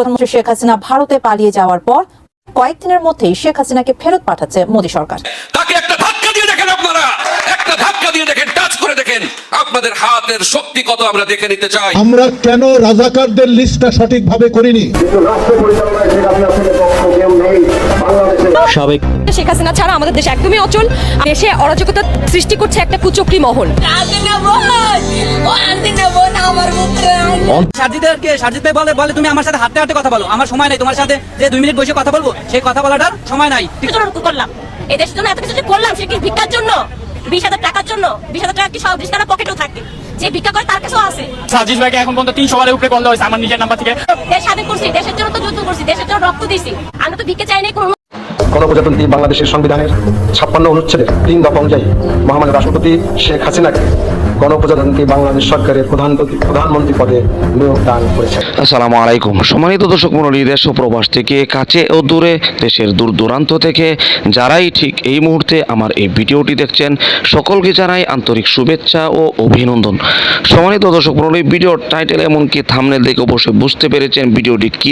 প্রধানমন্ত্রী শেখ হাসিনা ভারতে পালিয়ে যাওয়ার পর কয়েকদিনের মধ্যেই শেখ হাসিনাকে ফেরত পাঠাচ্ছে মোদী সরকার। তাকে একটা ধাক্কা দিয়ে দেখেন আপনারা। একটা ধাক্কা দিয়ে দেখেন টাচ করে দেখেন। আপনাদের হাতের শক্তি কত আমরা দেখে নিতে চাই। আমরা কেন রাজাকারদের লিস্টটা সঠিকভাবে করিনি? রাষ্ট্র পরিচালনায় শেখ হাসিনা থেকে পক্ষ কেউ নেই। সাবেক শেখ হাসিনা ছাড়া আমাদের দেশ একদমই অচল। দেশে অরাজকতা সৃষ্টি করছে একটা কুচক্রি মহল। সাজিদ ভাই বলে বলে তুমি আমার সাথে হাতে হাতে কথা বলো। আমার সময় নাই। তোমার সাথে যে দুই মিনিট বসে কথা বলব সেই কথা বলাটার সময় নাই। করলাম। এই দেশের জন্য এত কিছু করলাম সে কি ভিক্ষার জন্য? বিশ হাজার টাকার জন্য? বিশ হাজার টাকা কি সব টাকা পকেটেও থাকে? যে ভিক্ষা করে তার কাছেও আছে। সাজিদ ভাইকে এখন পর্যন্ত তিনশো বারের উপরে কল দেওয়া হয়েছে আমার নিজের নাম্বার থেকে। দেশ স্বাধীন করছি দেশের জন্য তো যুদ্ধ করছি দেশের জন্য রক্ত দিছি। আমরা তো ভিক্ষা চাই নাই কোনো গণপ্রজাতন্ত্রী বাংলাদেশের সংবিধানের ছাপ্পান্ন অনুচ্ছেদের তিন দফা অনুযায়ী মহামান্য রাষ্ট্রপতি শেখ হাসিনাকে গণপ্রজাতন্ত্রী বাংলাদেশ সরকারের প্রধান প্রধানমন্ত্রী পদে নিয়োগ দান করেছেন। আসসালামু আলাইকুম। সম্মানিত দর্শক মন্ডলী দেশ প্রবাস থেকে কাছে ও দূরে, দেশের দূর দূরান্ত থেকে যারাই ঠিক এই মুহূর্তে আমার এই ভিডিওটি দেখছেন, সকলকে জানাই আন্তরিক শুভেচ্ছা ও অভিনন্দন। সম্মানিত দর্শক মন্ডলী ভিডিওর টাইটেল এমনকি থামনেল দেখে অবশ্যই বুঝতে পেরেছেন ভিডিওটি কি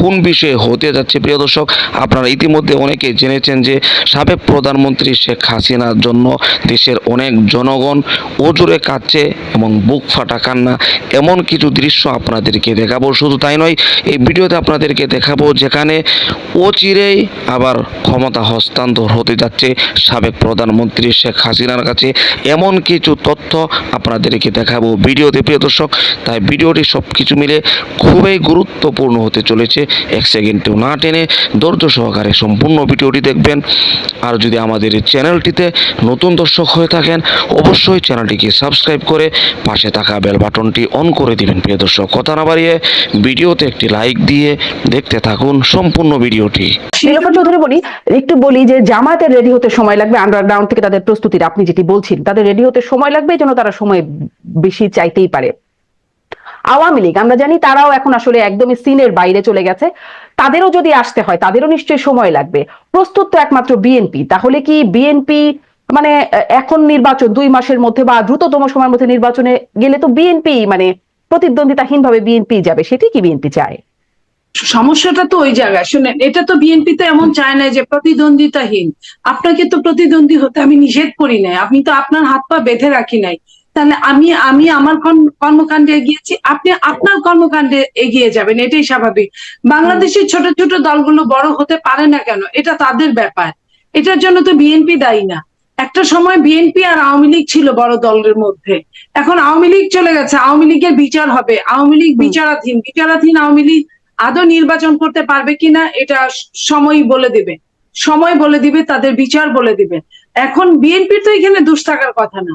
কোন বিষয়ে হতে যাচ্ছে। প্রিয় দর্শক, আপনারা ইতিমধ্যে অনেকে জেনেছেন যে সাবেক প্রধানমন্ত্রী শেখ হাসিনার জন্য দেশের অনেক জনগণ ওজোরে কাঁদছে এবং বুক ফাটা কান্না, এমন কিছু দৃশ্য আপনাদেরকে দেখাবো। শুধু তাই নয়, এই ভিডিওতে আপনাদেরকে দেখাবো যেখানে অচিরেই আবার ক্ষমতা হস্তান্তর হতে যাচ্ছে সাবেক প্রধানমন্ত্রী শেখ হাসিনার কাছে। এমন কিছু তথ্য আপনাদেরকে দেখাবো ভিডিওতে, প্রিয় দর্শক। তাই ভিডিওটি সব কিছু মিলে খুবই গুরুত্বপূর্ণ হতে চলেছে। এক সেকেন্ডেও না টেনে ধৈর্য সহকারে সম্পূর্ণ ভিডিওটি দেখবেন। আর যদি আমাদের চ্যানেলটিতে নতুন দর্শক হয়ে থাকেন, অবশ্যই চ্যানেলটিকে সাবস্ক্রাইব করে পাশে থাকা বেল বাটনটি অন করে দিবেন, প্রিয় দর্শক। কথা না বাড়িয়ে ভিডিওতে একটি লাইক দিয়ে দেখতে থাকুন সম্পূর্ণ ভিডিওটি। নীলোফার চৌধুরী বলি, একটু বলি যে জামাতের রেডি হতে সময় লাগবে। আন্ডারগ্রাউন্ড থেকে তাদের প্রস্তুতির, আপনি যেটি বলছেন, তাদের রেডি হতে সময় লাগবে জন্য তারা সময় বেশি চাইতেই পারে। আওয়ামী লীগ, আমরা জানি তারাও এখন আসলে একদমই সিনের বাইরে চলে গেছে। তাদেরও যদি আসতে হয়, তাদেরও নিশ্চয়ই সময় লাগবে। প্রস্তুত তো একমাত্র বিএনপি, তাহলে কি বিএনপি মানে এখন নির্বাচন দুই মাসের মধ্যে বা দ্রুততম সময়ের মধ্যে নির্বাচনে গেলে তো বিএনপি মানে প্রতিদ্বন্দ্বিতাহীন ভাবে বিএনপি যাবে, সেটি কি বিএনপি চায়? সমস্যাটা তো ওই জায়গায়। শুনেন এটা তো বিএনপি তো এমন চায় না যে প্রতিদ্বন্দ্বিতাহীন। আপনাকে তো প্রতিদ্বন্দ্বী হতে আমি নিষেধ করি নাই। আমি তো আপনার হাত পা বেঁধে রাখি নাই। তাহলে আমি আমি আমার কর্ম- কর্মকাণ্ডে এগিয়েছি, আপনি আপনার কর্মকাণ্ডে এগিয়ে যাবেন, এটাই স্বাভাবিক। বাংলাদেশের ছোট ছোট দলগুলো বড় হতে পারে না কেন, এটা তাদের ব্যাপার। এটার জন্য তো বিএনপি দায়ী না। একটা সময় বিএনপি আর আওয়ামী লীগ ছিল বড় দলের মধ্যে। এখন আওয়ামী লীগ চলে গেছে আওয়ামী লীগের বিচার হবে। আওয়ামী লীগ বিচারাধীন বিচারাধীন আওয়ামী লীগ আদৌ নির্বাচন করতে পারবে কিনা এটা সময় বলে দিবে। সময় বলে দিবে তাদের বিচার বলে দিবে। এখন বিএনপির তো এখানে দুষ থাকার কথা না।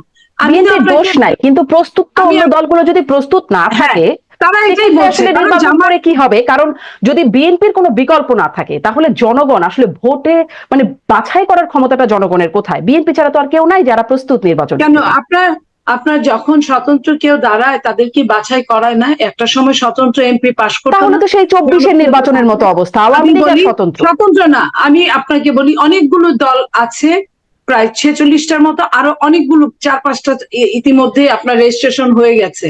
দোষ নাই কিন্তু প্রস্তুত তো দলগুলো যদি প্রস্তুত না হ্যাঁ, থাকে তারা এটাই বলছে জামাত কি হবে? কারণ যদি বিএনপির কোনো বিকল্প না থাকে তাহলে জনগণ আসলে ভোটে মানে বাছাই করার ক্ষমতাটা জনগণের কোথায়? বিএনপি ছাড়া তো আর কেউ নাই যারা প্রস্তুত নির্বাচন কেন আপনার আপনার যখন স্বতন্ত্র কেউ দাঁড়ায় তাদের কি বাছাই করায় না? একটা সময় স্বতন্ত্র এমপি পাশ করতো তাহলে তো সেই চব্বিশের নির্বাচনের মতো অবস্থা। আওয়ামী আমি লীগ স্বতন্ত্র। স্বতন্ত্র না আমি আপনাকে বলি অনেকগুলো দল আছে প্রায় ছেচল্লিশটার মতো আরও অনেকগুলো চার পাঁচটা ইতিমধ্যে আপনার রেজিস্ট্রেশন হয়ে গেছে।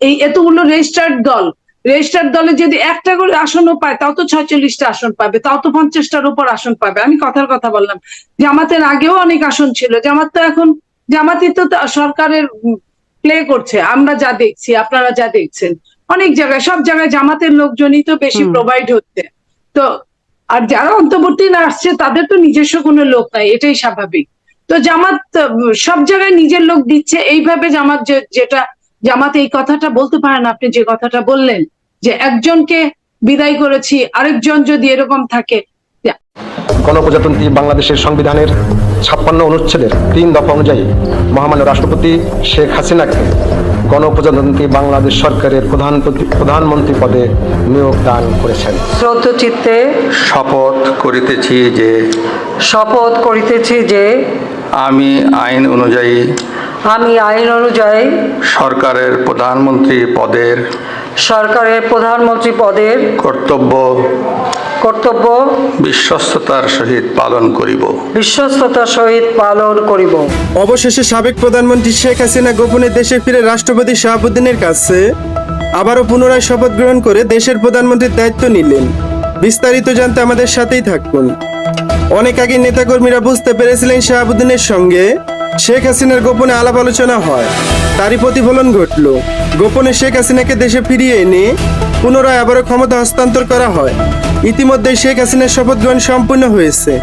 এই এতগুলো রেজিস্টার্ড দল রেজিস্টার্ড দলে যদি একটা করে আসনও পায় তাও তো ছয়চল্লিশটা আসন পাবে তাও তো পঞ্চাশটার উপর আসন পাবে। আমি কথার কথা বললাম জামাতের আগেও অনেক আসন ছিল জামাত তো এখন জামাতই তো সরকারের প্লে করছে আমরা যা দেখছি আপনারা যা দেখছেন। অনেক জায়গায় সব জায়গায় জামাতের লোকজনই তো বেশি প্রোভাইড হচ্ছে। তো আর যারা অন্তর্বর্তী না আসছে তাদের তো নিজস্ব কোনো লোক নাই এটাই স্বাভাবিক। তো জামাত সব জায়গায় নিজের লোক দিচ্ছে এইভাবে জামাত যেটা জামাত এই কথাটা বলতে পারেন আপনি যে কথাটা বললেন যে একজনকে বিদায় করেছি আরেকজন যদি এরকম থাকে গণপ্রজাতন্ত্রী বাংলাদেশের সংবিধানের ছাপ্পান্ন অনুচ্ছেদের তিন দফা অনুযায়ী মহামান্য রাষ্ট্রপতি শেখ হাসিনাকে গণপ্রজাতন্ত্রী বাংলাদেশ সরকারের প্রধান প্রধানমন্ত্রী পদে নিয়োগ দান করেছেন। চিত্তে শপথ করিতেছি যে শপথ করিতেছি যে আমি আইন অনুযায়ী আমি আইন অনুযায়ী সরকারের প্রধানমন্ত্রী পদের সরকারের প্রধানমন্ত্রী পদের কর্তব্য কর্তব্য বিশ্বস্ততার সহিত পালন করিব। বিশ্বস্ততার সহিত পালন করিব। অবশেষে সাবেক প্রধানমন্ত্রী শেখ হাসিনা গোপনে দেশে ফিরে রাষ্ট্রপতি শাহাবুদ্দিনের কাছে আবারও পুনরায় শপথ গ্রহণ করে দেশের প্রধানমন্ত্রীর দায়িত্ব নিলেন। বিস্তারিত জানতে আমাদের সাথেই থাকুন। অনেক আগে নেতাকর্মীরা বুঝতে পেরেছিলেন শাহাবুদ্দিনের সঙ্গে শেখ হাসিনার গোপনে আলাপ আলোচনা হয়। তারই প্রতিফলন ঘটল। গোপনে শেখ হাসিনাকে দেশে ফিরিয়ে এনে পুনরায় আবারও ক্ষমতা হস্তান্তর করা হয়। ইতিমধ্যে শেখ হাসিনার শপথ গ্রহণ সম্পূর্ণ হয়েছে।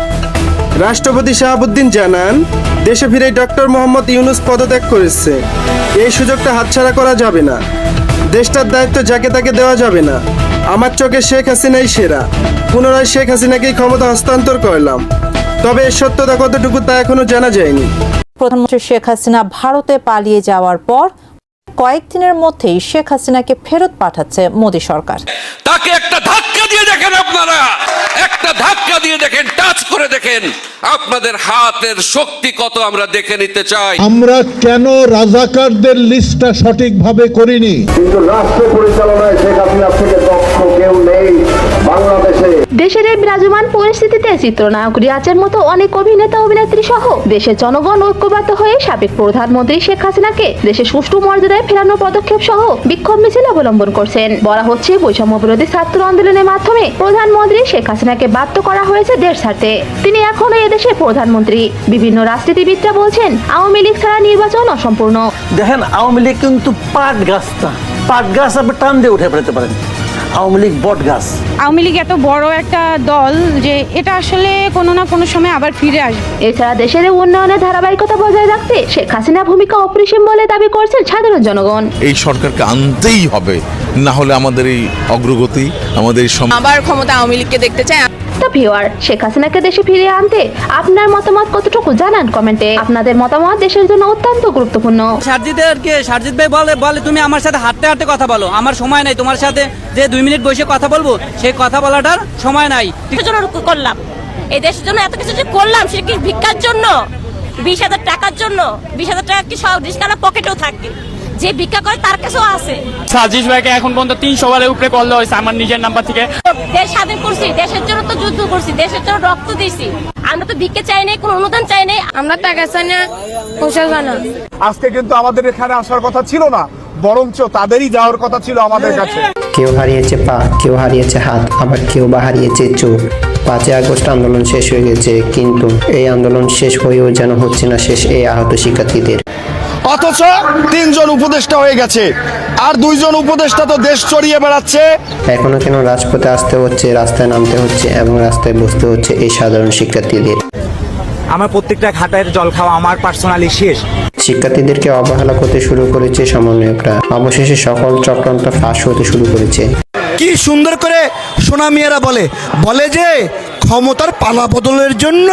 রাষ্ট্রপতি শাহাবুদ্দিন জানান, দেশে ফিরে ডক্টর মোহাম্মদ ইউনুস পদত্যাগ করেছে। এই সুযোগটা হাতছাড়া করা যাবে না। দেশটার দায়িত্ব যাকে তাকে দেওয়া যাবে না। আমার চোখে শেখ হাসিনাই সেরা। পুনরায় শেখ হাসিনাকেই ক্ষমতা হস্তান্তর করলাম। তবে এর সত্যতা কতটুকু তা এখনও জানা যায়নি। প্রধানমন্ত্রী শেখ হাসিনা ভারতে পালিয়ে যাওয়ার পর কয়েকদিনের মধ্যেই শেখ হাসিনাকে ফেরত পাঠাচ্ছে মোদী সরকার। তাকে একটা ধাক্কা দিয়ে দেখেন আপনারা। একটা ধাক্কা দিয়ে দেখেন টাচ করে দেখেন আপনাদের হাতের শক্তি কত আমরা দেখে নিতে চাই। আমরা কেন রাজাকারদের লিস্টটা সঠিকভাবে করিনি? কিন্তু রাষ্ট্র পরিচালনায় শেখ হাসিনা থেকে দক্ষ কেউ নেই। দেশের এই বিরাজমান পরিস্থিতিতে চিত্রনায়ক রিয়াজের মতো অনেক অভিনেতা অভিনেত্রী সহ দেশের জনগণ ঐক্যবদ্ধ হয়ে সাবেক প্রধানমন্ত্রী শেখ হাসিনাকে দেশে সুষ্ঠু মর্যাদায় ফেরানোর পদক্ষেপ সহ বিক্ষোভ মিছিল অবলম্বন করছেন। বলা হচ্ছে, বৈষম্য বিরোধী ছাত্র আন্দোলনের মাধ্যমে প্রধানমন্ত্রী শেখ হাসিনাকে বাধ্য করা হয়েছে দেশ ছাড়তে। তিনি এখনও এদেশের প্রধানমন্ত্রী। বিভিন্ন রাজনীতিবিদরা বলছেন, আওয়ামী লীগ ছাড়া নির্বাচন অসম্পূর্ণ। দেখেন, আওয়ামী লীগ কিন্তু পাট গাছটা পাট গাছ আপনি টান দিয়ে উঠে ফেলতে পারেন। আওয়ামী লীগ বট গাছ। আওয়ামী লীগ এত বড় একটা দল যে এটা আসলে কোনো না কোনো সময় আবার ফিরে আসবে। এছাড়া দেশের উন্নয়নের ধারাবাহিকতা বজায় রাখতে শেখ হাসিনা ভূমিকা অপরিসীম বলে দাবি করছেন সাধারণ জনগণ। এই সরকারকে আনতেই হবে না হলে আমাদের এই অগ্রগতি আমাদের এই সম- আবার ক্ষমতা আওয়ামী লীগকে দেখতে চায়। তো ভিউয়ার শেখ হাসিনাকে দেশে ফিরিয়ে আনতে আপনার মতামত কতটুকু জানান কমেন্টে। আপনাদের মতামত দেশের জন্য অত্যন্ত গুরুত্বপূর্ণ। সারজিদেরকে সার্জিদ ভাই বলে বলে তুমি আমার সাথে হাঁটতে হাঁটতে কথা বলো। আমার সময় নাই। তোমার সাথে যে দুই মিনিট বসে কথা বলব সেই কথা বলাটার সময় নাই। করলাম। এই দেশের জন্য এত কিছু যে করলাম সেটা কি ভিক্ষার জন্য? বিশ হাজার টাকার জন্য বিশ হাজার টাকা কি সব রিস্কার পকেটেও থাকে। যে ভিক্ষা করে তার কাছেও আছে। সাজিশ ভাইকে এখন পর্যন্ত তিনশো বারের উপরে কল দেওয়া হয়েছে আমার নিজের নাম্বার থেকে। দেশ স্বাধীন করছি দেশের জন্য তো যুদ্ধ করছি দেশের জন্য রক্ত দিছি। আমরা তো ভিক্ষা চাই নাই কোনো অনুদান চাই নাই। আমরা টাকা চাই না পয়সা না। আজকে কিন্তু আমাদের এখানে আসার কথা ছিল না বরঞ্চ তাদেরই যাওয়ার কথা ছিল আমাদের কাছে। কেউ হারিয়েছে পা কেউ হারিয়েছে হাত আবার কেউ বা হারিয়েছে চোখ। পাঁচই আগস্ট আন্দোলন শেষ হয়ে গেছে কিন্তু এই আন্দোলন শেষ হয়েও যেন হচ্ছে না শেষ এই আহত শিক্ষার্থীদের। অথচ তিনজন উপদেষ্টা হয়ে গেছে আর দুইজন উপদেষ্টা তো দেশ চড়িয়ে বেড়াচ্ছে। এখনও কেন রাজপথে আসতে হচ্ছে রাস্তায় নামতে হচ্ছে এবং রাস্তায় বসতে হচ্ছে এই সাধারণ শিক্ষার্থীদের। আমার প্রত্যেকটা খাতায় জল খাওয়া আমার পার্সোনালি শেষ। শিক্ষার্থীদেরকে অবহেলা করতে শুরু করেছে সমন্বয়করা। অবশেষে সকল চক্রান্ত ফাঁস হতে শুরু করেছে। কি সুন্দর করে সোনা মিয়ারা বলে বলে যে ক্ষমতার পালা বদলের জন্য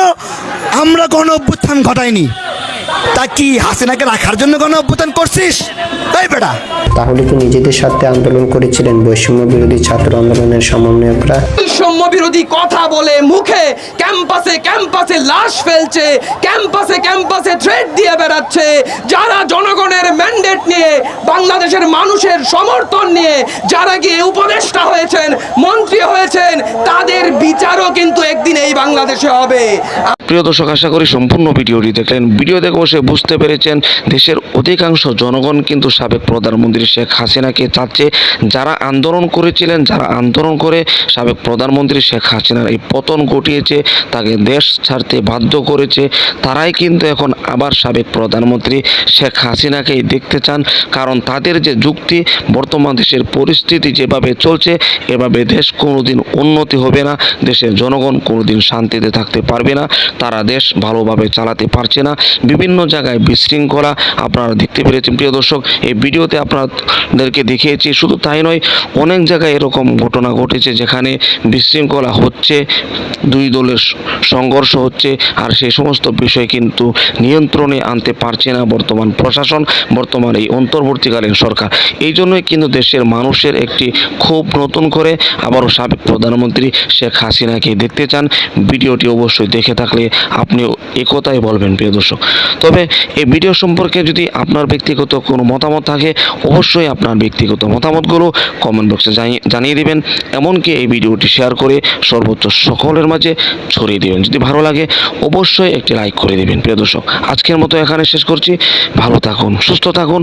আমরা গণ অভ্যুত্থান ঘটাইনি। তা কি হাসিনাকে রাখার জন্য গণ অভ্যুত্থান করছিস? তাই বেটা। তাহলে কি নিজেদের সাথে আন্দোলন করেছিলেন বৈষম্য বিরোধী ছাত্র আন্দোলনের সমন্বয়করা? বৈষম্য বিরোধী কথা বলে মুখে ক্যাম্পাসে ক্যাম্পাসে লাশ ফেলছে ক্যাম্পাসে ক্যাম্পাসে থ্রেড দিয়ে বেড়াচ্ছে যারা জনগণের নিয়ে, বাংলাদেশের মানুষের সমর্থন নিয়ে যারা গিয়ে উপদেষ্টা হয়েছেন, মন্ত্রী হয়েছেন, তাদের বিচারও কিন্তু একদিন এই বাংলাদেশে হবে। প্রিয় দর্শক, আশা করি সম্পূর্ণ ভিডিওটি দেখলেন। ভিডিও দেখে বসে বুঝতে পেরেছেন, দেশের অধিকাংশ জনগণ কিন্তু সাবেক প্রধানমন্ত্রী শেখ হাসিনাকে চাচ্ছে। যারা আন্দোলন করেছিলেন, যারা আন্দোলন করে সাবেক প্রধানমন্ত্রী শেখ হাসিনার এই পতন ঘটিয়েছে, তাকে দেশ ছাড়তে বাধ্য করেছে, তারাই কিন্তু এখন আবার সাবেক প্রধানমন্ত্রী শেখ হাসিনাকেই দেখতে চান। কারণ তাদের যে যুক্তি, বর্তমান দেশের পরিস্থিতি যেভাবে চলছে, এভাবে দেশ কোনোদিন উন্নতি হবে না, দেশের জনগণ কোনোদিন শান্তিতে থাকতে পারবে না, তারা দেশ ভালোভাবে চালাতে পারছে না, বিভিন্ন জায়গায় বিশৃঙ্খলা। আপনারা দেখতে পেরেছেন, প্রিয় দর্শক, এই ভিডিওতে আপনাদেরকে দেখিয়েছি, শুধু তাই নয়, অনেক জায়গায় এরকম ঘটনা ঘটেছে যেখানে বিশৃঙ্খলা হচ্ছে, দুই দলের সংঘর্ষ হচ্ছে, আর সেই সমস্ত বিষয় কিন্তু নিয়ন্ত্রণে আনতে পারছে না বর্তমান প্রশাসন, বর্তমান এই অন্তর্বর্তীকালীন সরকার। এই জন্যই কিন্তু দেশের মানুষের একটি খুব নতুন করে আবারও সাবেক প্রধানমন্ত্রী শেখ হাসিনাকে দেখতে চান। ভিডিওটি অবশ্যই দেখে থাকলে আপনিও একথাই বলবেন, প্রিয় দর্শক। তবে এই ভিডিও সম্পর্কে যদি আপনার ব্যক্তিগত কোনো মতামত থাকে, অবশ্যই আপনার ব্যক্তিগত মতামতগুলো কমেন্ট বক্সে জানিয়ে দেবেন। এমনকি এই ভিডিওটি শেয়ার করে সর্বোচ্চ সকলের মাঝে ছড়িয়ে দেবেন। যদি ভালো লাগে, অবশ্যই একটি লাইক করে দেবেন, প্রিয় দর্শক। আজকের মতো এখানে শেষ করছি। ভালো থাকুন, সুস্থ থাকুন।